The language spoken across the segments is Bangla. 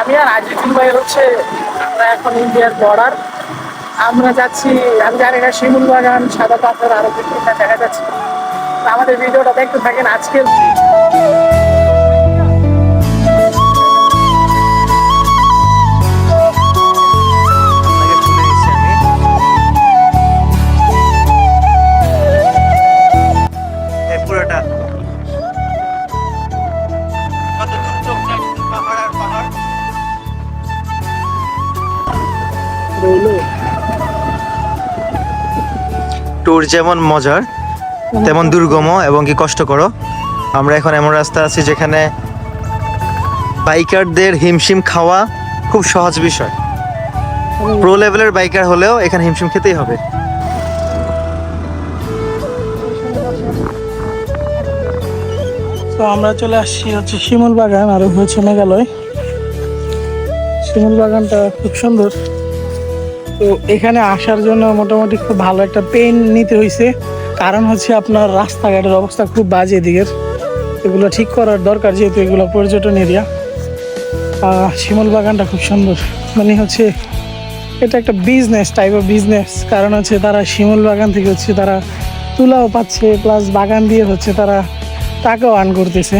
আমি আর আজিজুল ভাই হচ্ছে, আমরা এখন ইন্ডিয়ার বর্ডার আমরা যাচ্ছি, আমি জানি না শিমুল বাগান সাদা পাথর, আরও বিভিন্ন দেখা যাচ্ছে। আমাদের ভিডিওটা দেখতে থাকেন আজকে ট্যুর যেমন মজার তেমন দুর্গম এবং কি কষ্টকর। আমরা এখন এমন রাস্তা আছি যেখানে বাইকারদের হিমশিম খাওয়া খুব সহজ বিষয়। প্রো লেভেলের বাইকার হলেও এখানে হিমশিম খেতেই হবে। তো আমরা চলে আসছি হচ্ছে শিমুল বাগান আর হচ্ছে মেঘালয়। শিমুল বাগানটা খুব সুন্দর। তো এখানে আসার জন্য মোটামুটি খুব ভালো একটা পেন নিতে হয়েছে কারণ হচ্ছে আপনার রাস্তাঘাটের অবস্থা খুব বাজে এদিকের। এগুলো ঠিক করার দরকার যেহেতু এগুলো পর্যটন এরিয়া শিমল বাগানটা খুব সুন্দর। মানে হচ্ছে এটা একটা বিজনেস টাইপ অফ বিজনেস কারণ হচ্ছে তারা শিমল বাগান থেকে হচ্ছে তারা তুলাও পাচ্ছে প্লাস বাগান দিয়ে হচ্ছে তারা টাকাও আর্ন করতেছে।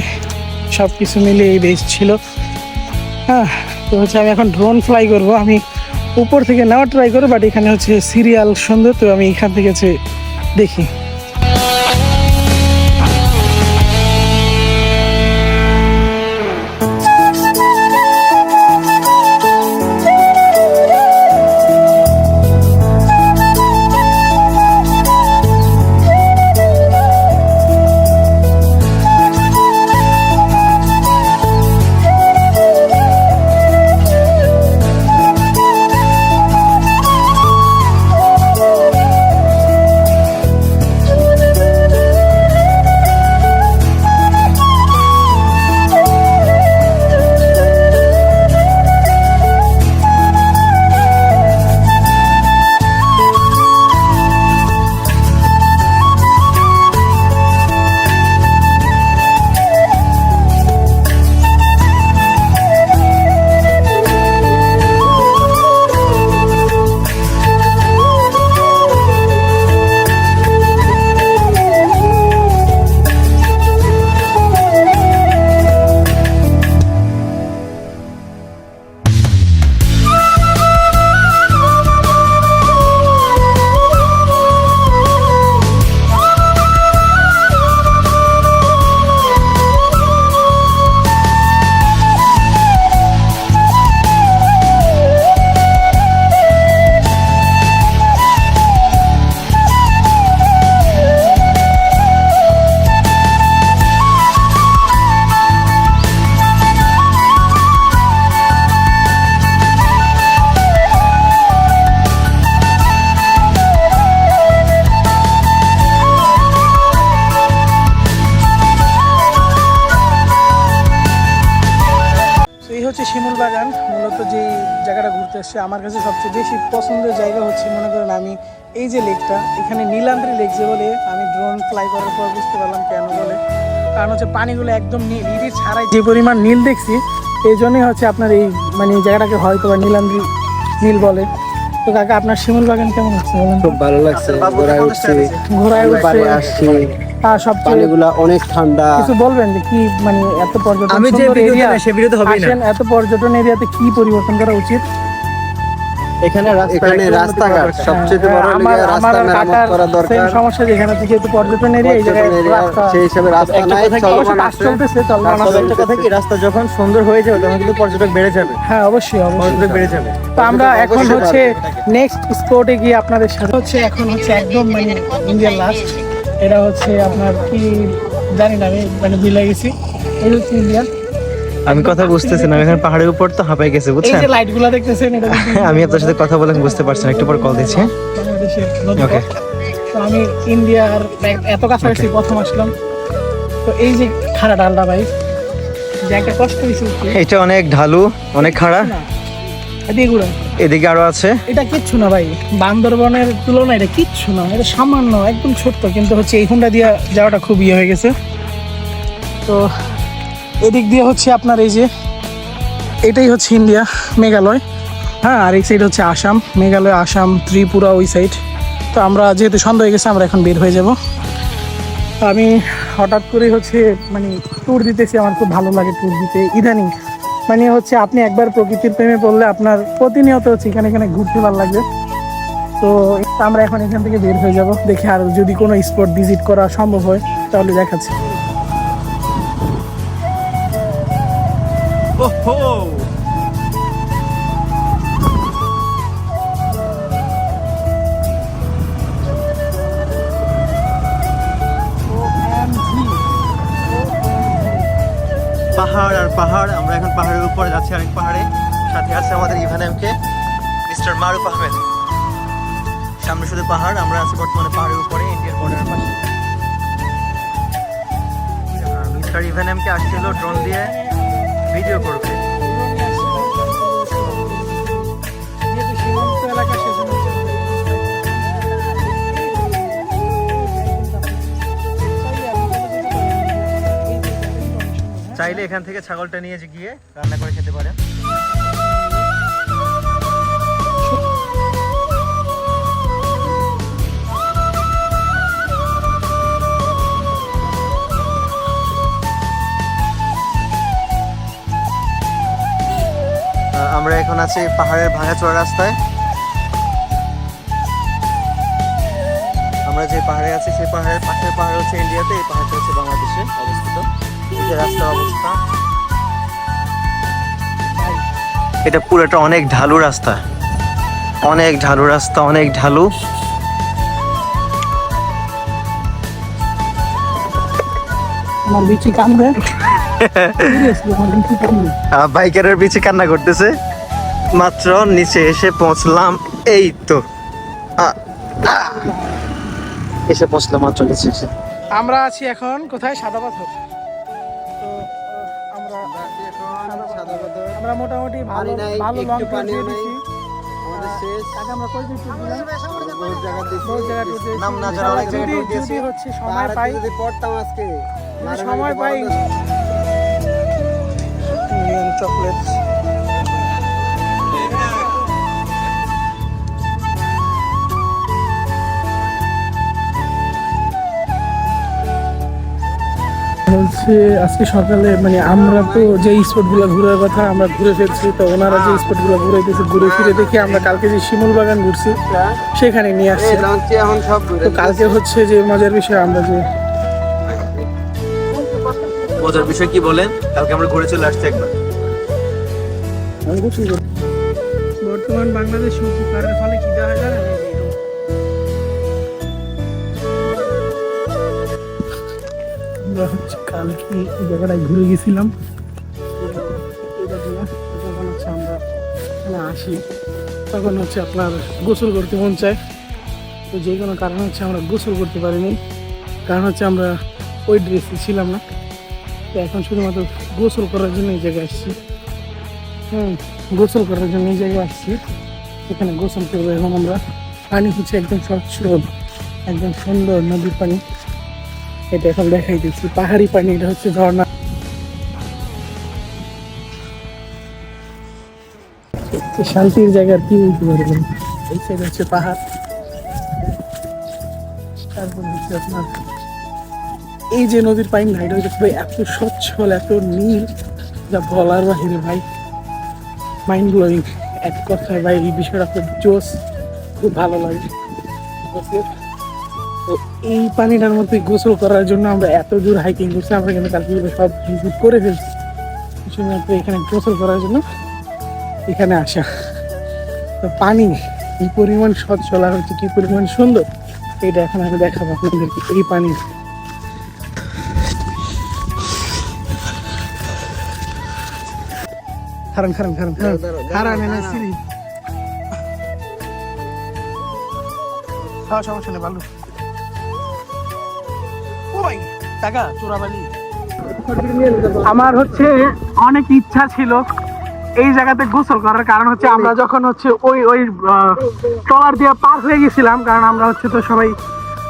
সব কিছু মিলে এই বেস ছিল। হ্যাঁ তো হচ্ছে আমি এখন ড্রোন ফ্লাই করব। আমি উপর থেকে নেওয়ার ট্রাই করো বাট এখানে হচ্ছে সিরিয়াল সুন্দর, তো আমি এখান থেকে দেখি। বাগান, মূলত যে জায়গাটা ঘুরতে আসছে, আমার কাছে সবচেয়ে বেশি পছন্দের জায়গা হচ্ছে, মনে করেন আমি এই যে লেকটা, এখানে নীলান্দ্রি লেক যে বলে, আমি ড্রোন ফ্লাই করার পর বুঝতে পারলাম কেন বলে। কারণ হচ্ছে পানিগুলো একদম নীল ইডি ছাড়াই যে পরিমাণ নীল দেখছি, এই জন্যই হচ্ছে আপনার এই মানে জায়গাটাকে হয়তো বা নীলান্দ্রি নীল বলে। তো কাকা আপনার শিমুল বাগান কেমন লাগছে বলেন? খুব ভালো লাগছে ঘোরায় উঠছি। ঘোরায় বাড়ি উঠছে। আসছি। আর সবচেয়ে পানিগুলা অনেক ঠান্ডা। কিছু বলবেন যে কি মানে এত পর্যটন আমি যে সুন্দর ভিডিও area, সে ভিডিও তো হবেই না। এত পর্যটন এরিয়াতে কি পরিবর্তন করা উচিত? এখানে এখানে রাস্তাঘাট সবচেয়ে বড় হ্যাঁ, আমার রাস্তা মেরামত করা দরকার। সমস্যা যেখানে থেকে যেহেতু পর্যটন এরিয়া এই জায়গায় সেই হিসাবে রাস্তা একটা নাই কথা কি, চলমান। চলতেছে চলমান একটা কথা কি রাস্তা যখন সুন্দর হয়ে যাবে তখন কিন্তু পর্যটক বেড়ে যাবে। হ্যাঁ অবশ্যই অবশ্যই। পর্যটক বেড়ে যাবে। তো আমরা এখন হচ্ছে নেক্সট স্পটে গিয়ে আপনাদের সাথে হচ্ছে এখন হচ্ছে একদম মানে ইন্ডিয়ার লাস্ট এটা হচ্ছে আপনার কি জানি না আমি মানে ভুলে গেছি। এই হচ্ছে ইন্ডিয়া আমি কথা বুঝতেছি না এখানে পাহাড়ের উপর তো হাঁপাই গেছে এই যে লাইটগুলা দেখতেছেন এটা আমি আপনার সাথে কথা বলে বুঝতে পারছি না একটু পর কল দিচ্ছি। Okay. তো আমি ইন্ডিয়ার এত কাছাকাছি প্রথম আসলাম। তো এই যে খাড়া ডালটা ভাই যে একটা কষ্ট হয়েছে এটা অনেক ঢালু অনেক খাড়া। এদিকে এদিকে আরও আছে। এটা কিচ্ছু না ভাই বান্দরবনের তুলনায় এটা কিচ্ছু না এটা সামান্য একদম ছোট্ট কিন্তু হচ্ছে এই হুন্ডা দিয়ে যাওয়াটা খুব ইয়ে হয়ে গেছে। তো এদিক দিয়ে হচ্ছে আপনার এই যে, এটাই হচ্ছে ইন্ডিয়া, মেঘালয়। হ্যাঁ আর এই সাইড হচ্ছে আসাম, মেঘালয়, আসাম, ত্রিপুরা ওই সাইড তো আমরা যেহেতু সন্ধ্যা হয়ে গেছে, আমরা এখন বের হয়ে যাব। আমি হঠাৎ করে হচ্ছে মানে ট্যুর দিতেছি, আমার খুব ভালো লাগে ট্যুর দিতে, ইদানিং। মানে হচ্ছে আপনি একবার প্রকৃতির প্রেমে পড়লে আপনার প্রতিনিয়ত হচ্ছে এখানে এখানে ঘুরতে ভালো লাগবে। তো আমরা এখন এখান থেকে বের হয়ে যাব, দেখি আর যদি কোনো স্পট ভিজিট করা সম্ভব হয়, তাহলে দেখাচ্ছি। বর্তমানে পাহাড়ের উপরে ইন্ডিয়ার বর্ডারের পাশে। মিস্টার ইভান এমকে আসছিল ড্রোন দিয়ে ভিডিও করবে। চাইলে এখান থেকে ছাগলটা নিয়ে গিয়ে রান্না করে খেতে পারেন আছি পাহাড়ের ভাঙাচোরা রাস্তায়। আমরা যে পাহাড়ে আছি সেই পাহাড়ের পাশের পাহাড় হচ্ছে ইন্ডিয়াতে এই পাহাড়টা হচ্ছে বাংলাদেশে অবস্থিত। রাস্তার অবস্থা। এটা পুরোটা অনেক ঢালু রাস্তা। অনেক ঢালু রাস্তা অনেক ঢালু। আমার বিচি কামড়ে। বিচি বাইকারের পিছে কান্না করতেছে। মাত্র নিচে এসে পৌঁছলাম এই তো। এসে পৌঁছলাম মাত্র নিচে এসে। আমরা আছি এখন কোথায়? সাদা পাথর আমরা মোটামুটি ভালো লং ট্যুর দিয়ে। দিছি আমাদের শেষ। তাকে আমরা হচ্ছে আজকে সকালে মানে আমরা তো যে স্পটগুলো ঘুরার কথা আমরা ঘুরে ফেলছি তো ওনারা যে স্পটগুলো ঘুরাইতেছে ঘুরে ফিরে দেখি আমরা কালকে যে শিমুল বাগান ঘুরছি সেখানে নিয়ে আসছি। ঘুরে তো কালকে হচ্ছে যে মজার বিষয় আমরা যে মজার বিষয় কি বলেন? কালকে আমরা ঘুরে চলে আসছি একবার। বর্তমান বাংলাদেশ উপকারের ফলে কি দেওয়া হয় আমরা হচ্ছে কালকে এই জায়গাটায় ঘুরে গেছিলাম। যখন হচ্ছে আমরা আসি। তখন হচ্ছে আপনার গোসল করতে মন চায়। তো যে কোনো কারণ হচ্ছে আমরা গোসল করতে পারিনি। কারণ হচ্ছে আমরা ওই ড্রেসে ছিলাম না। তো এখন শুধুমাত্র গোসল করার জন্য এই জায়গায় আসছি। হুম, গোসল করার জন্য এই জায়গায় আসছি। এখানে গোসল করব এবং আমরা। পানি হচ্ছে একদম স্বচ্ছ, একদম সুন্দর নদীর পানি। এটা এখন দেখাই দিচ্ছি। পাহাড়ি পানি, এটা হচ্ছে ঝর্ণা। শান্তির জায়গার কি বলতে পারবেন? এই সাইড হচ্ছে পাহাড়। তারপর হচ্ছে আপনার এই যে নদীর পানি, না, এটা হচ্ছে এত স্বচ্ছল এত নীল, যা বলার বাহিরে ভাই। মাইন্ড ব্লোয়িং এক কথায় ভাই, এই বিষয়টা খুব জোস খুব ভালো লাগে। এই পানিটার মধ্যে গোসল করার জন্য আমরা এত দূর হাইকিং করছি, আমরা কিন্তু কালকে সব ভিজিট করে ফেলছি। শুধুমাত্র এখানে গোসল করার জন্য এখানে আসা। তো পানি, কি পরিমাণ সচ্ছল আর হচ্ছে, কি পরিমাণ সুন্দর, এটা এখন আমি দেখাবো আপনাদেরকে, এই পানি। খারান খারান খারান খারান এনে খাওয়া সমস্যা নেই টাকা চোরাবালি। আমার হচ্ছে অনেক ইচ্ছা ছিল এই জায়গাতে গোসল করার কারণ হচ্ছে আমরা যখন হচ্ছে ওই ওই ট্রলার দিয়ে পার হয়ে গেছিলাম কারণ আমরা হচ্ছে তো সবাই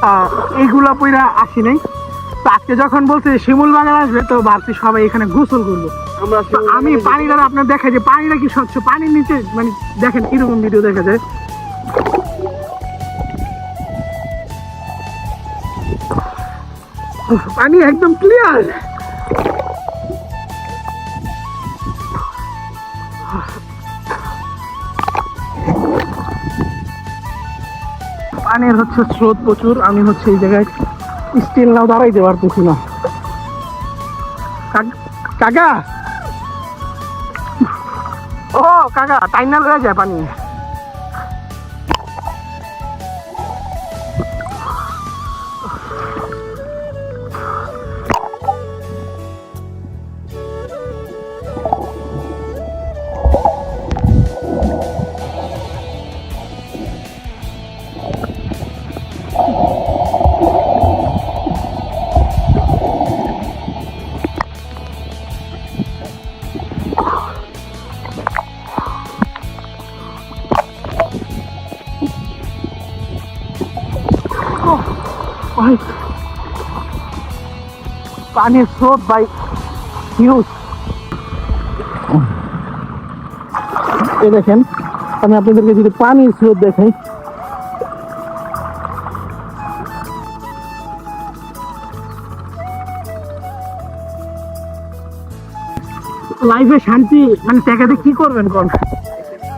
আহ, এইগুলা পইরা আসি নাই। তো আজকে যখন বলছে শিমুল বাগান আসবে তো ভাবছি সবাই এখানে গোসল করব। আমি পানিটা আপনার দেখা যে পানিটা কি স্বচ্ছ? পানির নিচে মানে দেখেন কীরকম ভিডিও দেখা যায়। পানি একদম ক্লিয়ার পানির হচ্ছে স্রোত প্রচুর, আমি হচ্ছে এই জায়গায় স্টিল নাও দাঁড়াইতে পারতেছি না। কাকা ও, কাকা টাইনা লয়ে যায় পানি। পানির স্রোত ভাই হিউজ এ দেখেন, আমি আপনাদেরকে যদি পানির স্রোত দেখাই। লাইফে শান্তি মানে টাকাতে কি করবেন কোন?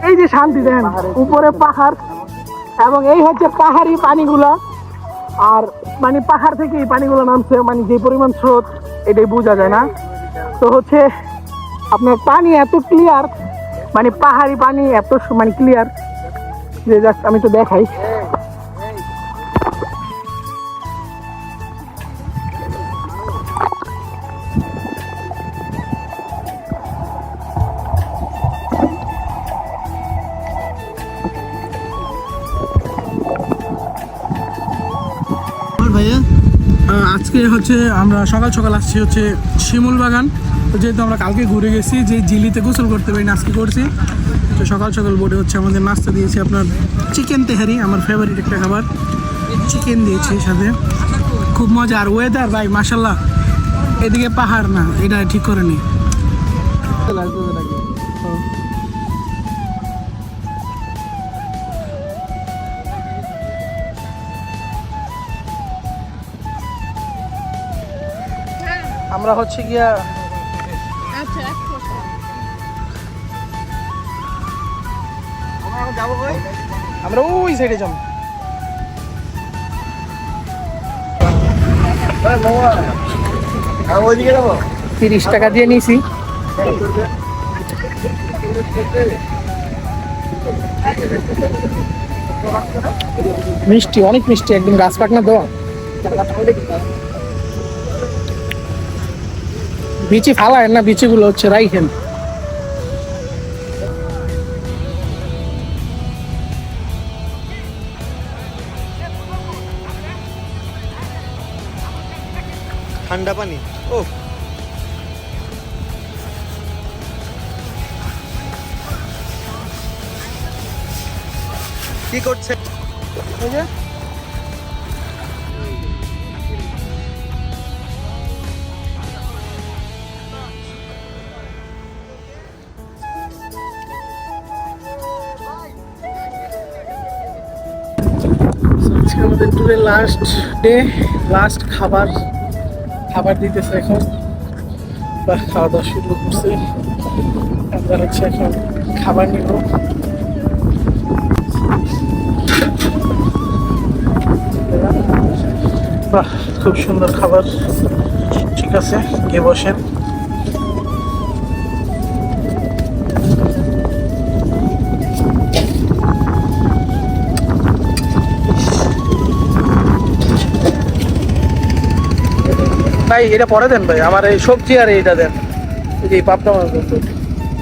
এই যে শান্তি দেন, উপরে পাহাড়, এবং এই হচ্ছে পাহাড়ি পানিগুলা। আর মানে পাহাড় থেকে এই পানিগুলো নামছে মানে যে পরিমাণ স্রোত, এটাই বোঝা যায় না। তো হচ্ছে, আপনার পানি এত ক্লিয়ার মানে পাহাড়ি পানি এত মানে ক্লিয়ার যে জাস্ট আমি তো দেখাই। আজকে হচ্ছে আমরা সকাল সকাল আসছি হচ্ছে শিমুল বাগান। যেহেতু আমরা কালকে ঘুরে গেছি, যে জিলিতে গোসল করতে পারি আজকে করছি। তো সকাল সকাল বোটে হচ্ছে আমাদের নাস্তা দিয়েছি আপনার চিকেন তেহারি, আমার ফেভারিট একটা খাবার। চিকেন দিয়েছি সাথে। খুব মজা, আর ওয়েদার ভাই মাসাল্লাহ এদিকে পাহাড় না, এটা ঠিক করে নি আমরা হচ্ছে গিয়া আমরা ওই সাইডে যাব। যাব? তিরিশ টাকা দিয়ে নিয়েছি। মিষ্টি অনেক মিষ্টি একদম গাছ পাকনা দেওয়া। বিচি ফালায় না বিচিগুলো হচ্ছে রাইখেন ঠান্ডা পানি? ও। কি করছে? আমাদের ট্যুরের লাস্ট ডে লাস্ট খাবার খাবার দিতেছে এখন। বা খাওয়া দাওয়া শুরু করছে। আমরা হচ্ছে এখন খাবার নিব। বাহ, খুব সুন্দর খাবার। ঠিক আছে, গিয়ে বসেন। ভাই, এটা পরে দেন ভাই। আমার এই সবজি আর এইটা দেন। এই পাপটা মাছ।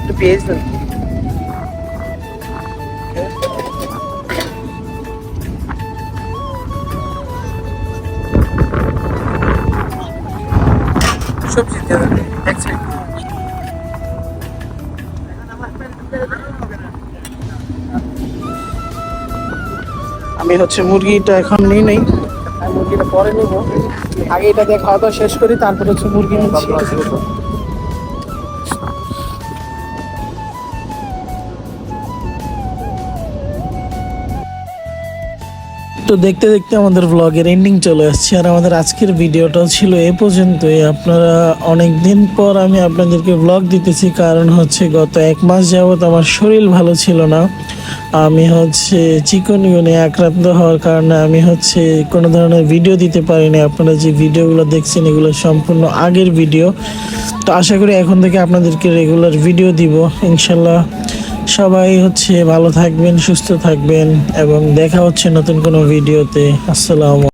একটু পেঁয়াজ দেন। সবজি আমি হচ্ছে মুরগিটা এখন নিই নেই। মুরগিটা পরে নেব। আগে এটা দিয়ে খাওয়া দাওয়া শেষ করি তারপরে হচ্ছে মুরগি নিচ্ছি। তো দেখতে দেখতে আমাদের ব্লগের এন্ডিং চলে আসছে আর আমাদের আজকের ভিডিওটা ছিল এ পর্যন্তই। আপনারা অনেক দিন পর আমি আপনাদেরকে ব্লগ দিতেছি, কারণ হচ্ছে গত এক মাস যাবত আমার শরীর ভালো ছিল না। আমি হচ্ছে চিকন গুনে আক্রান্ত হওয়ার কারণে আমি হচ্ছে কোনো ধরনের ভিডিও দিতে পারিনি। আপনারা যে ভিডিওগুলো দেখছেন, এগুলো সম্পূর্ণ আগের ভিডিও তো আশা করি এখন থেকে আপনাদেরকে রেগুলার ভিডিও দিব, ইনশাল্লাহ। সবাই হচ্ছে ভালো থাকবেন সুস্থ থাকবেন এবং দেখা হচ্ছে নতুন কোনো ভিডিওতে। আসসালাম